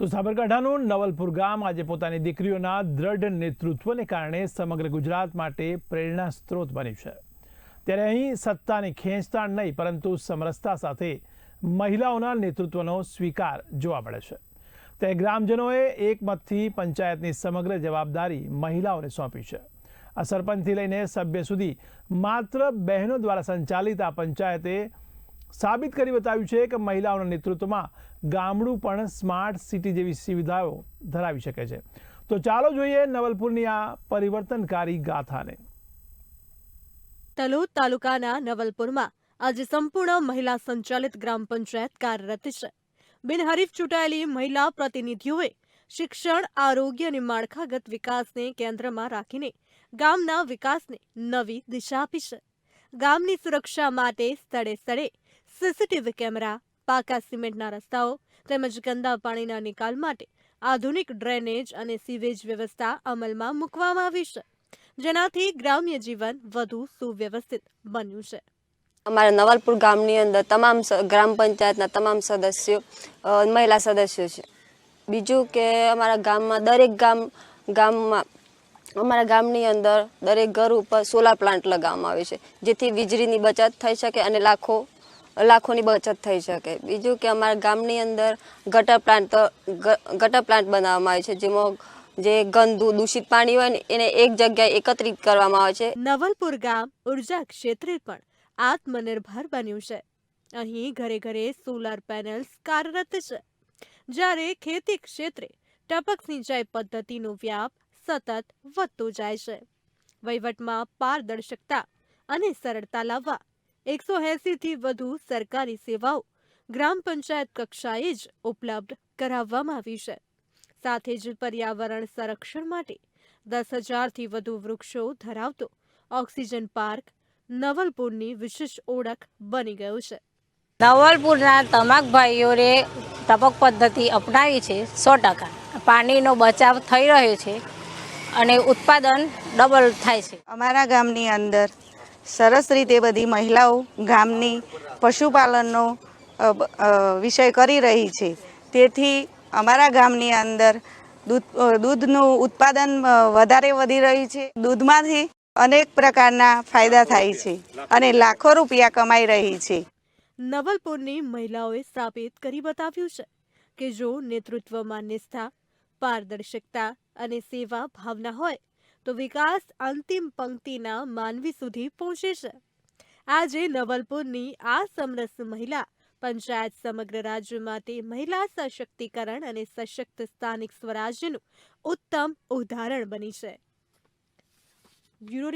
તો સાબરકાંઠાનું નવલપુર ગામ આજે પોતાની દીકરીઓના દ્રઢ નેતૃત્વને કારણે સમગ્ર ગુજરાત માટે પ્રેરણા સ્ત્રોત બન્યું છે. ત્યારે અહીં સત્તાની ખેંચતાણ નહીં, પરંતુ સમરસતા સાથે મહિલાઓના નેતૃત્વનો સ્વીકાર જોવા મળે છે. તે ગ્રામજનોએ એકમતથી પંચાયતની સમગ્ર જવાબદારી મહિલાઓને સોંપી છે. આ સરપંચથી લઈને સભ્ય સુધી માત્ર બહેનો દ્વારા સંચાલિત આ પંચાયતે સાબિત કરી બતાવ્યું છે કે મહિલાઓના નેતૃત્વમાં ગામડું પણ સ્માર્ટ સિટી જેવી સુવિધાઓ ધરાવી શકે છે. તો ચાલો જોઈએ નવલપુરની આ પરિવર્તનકારી ગાથાને. તલોદ તાલુકાના નવલપુરમાં આજે સંપૂર્ણ મહિલા સંચાલિત ગ્રામ પંચાયત કાર્યરત છે. બિનહરીફ ચૂંટાયેલી મહિલા પ્રતિનિધિઓએ શિક્ષણ, આરોગ્ય અને માળખાગત વિકાસને કેન્દ્રમાં રાખીને ગામના વિકાસને નવી દિશા આપી છે. ગામની સુરક્ષા માટે સ્થળે સ્થળે સીસીટીવી કેમેરા, પાકા સિમેન્ટના રસ્તાઓ તેમજ ગંદા પાણીના નિકાલ માટે આધુનિક ડ્રેનેજ અને સીવેજ વ્યવસ્થા અમલમાં મૂકવામાં આવી છે, જેનાથી ગ્રામ્ય જીવન વધુ સુવ્યવસ્થિત બન્યું છે. અમારા નવાલપુર ગામની અંદર તમામ ગ્રામ પંચાયતના તમામ સદસ્યો મહિલા સદસ્યો છે. બીજું કે અમારા ગામમાં દરેક ગામ, ગામમાં, અમારા ગામની અંદર દરેક ઘર ઉપર સોલાર પ્લાન્ટ લગાવવામાં આવે છે, જેથી વીજળીની બચત થઈ શકે અને લાખો લાખોની બચત થઈ શકે. બીજું કે અમારા ગામની અંદર ગટર પ્લાન્ટ ગટર પ્લાન્ટ બનાવવામાં આવે છે, જેમાં જે ગંદુ, દૂષિત પાણી હોય ને, એને એક જગ્યાએ એકત્રિત કરવામાં આવે છે. નવલપુર ગામ ઊર્જા ક્ષેત્રે પણ આત્મનિર્ભર બન્યું છે. અહીં ઘરે ઘરે સોલાર પેનલ્સ કાર્યરત છે. જ્યારે ખેતી ક્ષેત્રે ટપક સિંચાઈ પદ્ધતિનો વ્યાપ સતત વધતો જાય છે. વહીવટમાં પારદર્શકતા અને સરળતા લાવવા એકસો એંસીથી વધુ સરકારી સેવાઓ ગ્રામ પંચાયત કક્ષાએ જ ઉપલબ્ધ કરાવવામાં આવી છે. સાથે જ પર્યાવરણ સંરક્ષણ માટે દસ હજારથી વધુ વૃક્ષો ધરાવતો ઓક્સિજન પાર્ક નવલપુરની વિશેષ ઓળખ બની ગયો છે. નવલપુરના તમાક ભાઈઓએ ટપક પદ્ધતિ અપનાવી છે સો ટકા. પાણીનો બચાવ થઈ રહ્યો છે અને ઉત્પાદન ડબલ થાય છે. અમારા ગામની અંદર સરસ રીતે બધી મહિલાઓ ગામની પશુપાલનનો વિષય કરી રહી છે. તેથી અમારા ગામની અંદર દૂધ દૂધનું ઉત્પાદન વધારે વધી રહ્યું છે. દૂધમાંથી અનેક પ્રકારના ફાયદા થાય છે અને લાખો રૂપિયા કમાઈ રહી છે. નવલપુરની મહિલાઓએ સાબિત કરી બતાવ્યું છે કે જો નેતૃત્વમાં નિષ્ઠા પારદર્શકતા અને સેવા ભાવના હોય તો વિકાસ અંતિમ પંક્તિના માનવી સુધી પહોંચે છે. આજે નવલપુરની આ સમરસ મહિલા પંચાયત સમગ્ર રાજ્યમાં તે મહિલા સશક્તિકરણ અને સશક્ત સ્થાનિક સ્વરાજ્યનું ઉત્તમ ઉદાહરણ બની છે.